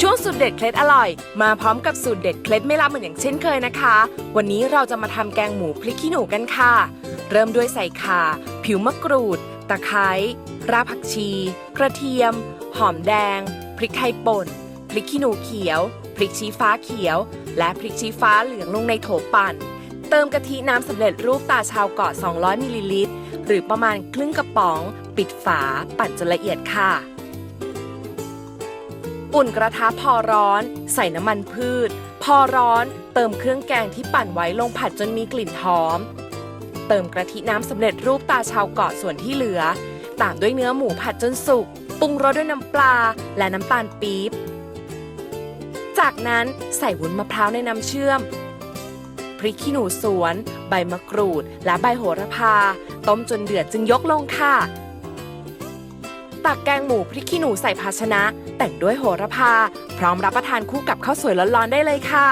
ช่วงสูตรเด็ดเคล็ดอร่อย มาพร้อมกับสูตรเด็ดเคล็ดไม่ลับเหมือนอย่างเช่นเคยนะคะ วันนี้เราจะมาทำแกงหมูพริกขี้หนูกันค่ะ เริ่มด้วยใส่ข่า ผิวมะกรูด ตะไคร้รากผักชี กระเทียม หอมแดง พริกไทยป่น พริกขี้หนูเขียว พริกชี้ฟ้าเขียว และพริกชี้ฟ้าเหลืองลงในโถปั่น เติมกะทิน้ำสำเร็จรูปตาชาวเกาะ 200 มิลลิลิตร หรือประมาณครึ่งกระป๋อง ปิดฝาปั่นจนละเอียดค่ะ อุ่นกระทะพอร้อน ใส่น้ำมันพืช พอร้อนเติมเครื่องแกงที่ปั่นไว้ลงผัดจนมีกลิ่นหอม เติมกะทิน้ำสำเร็จรูปตาชาวเกาะส่วนที่เหลือ ตามด้วยเนื้อหมูผัดจนสุกปรุงรสด้วยน้ำปลาและน้ำตาลปี๊บจากนั้นใส่วุ้นมะพร้าวในน้ำเชื่อม ริกขี้หนูสวน ใบมะกรูด และใบโหระพา ต้มจนเดือดจึงยกลงค่ะ ตักแกงหมูพริกขี้หนูใส่ภาชนะ แต่งด้วยโหระพา พร้อมรับประทานคู่กับข้าวสวยร้อนๆได้เลยค่ะ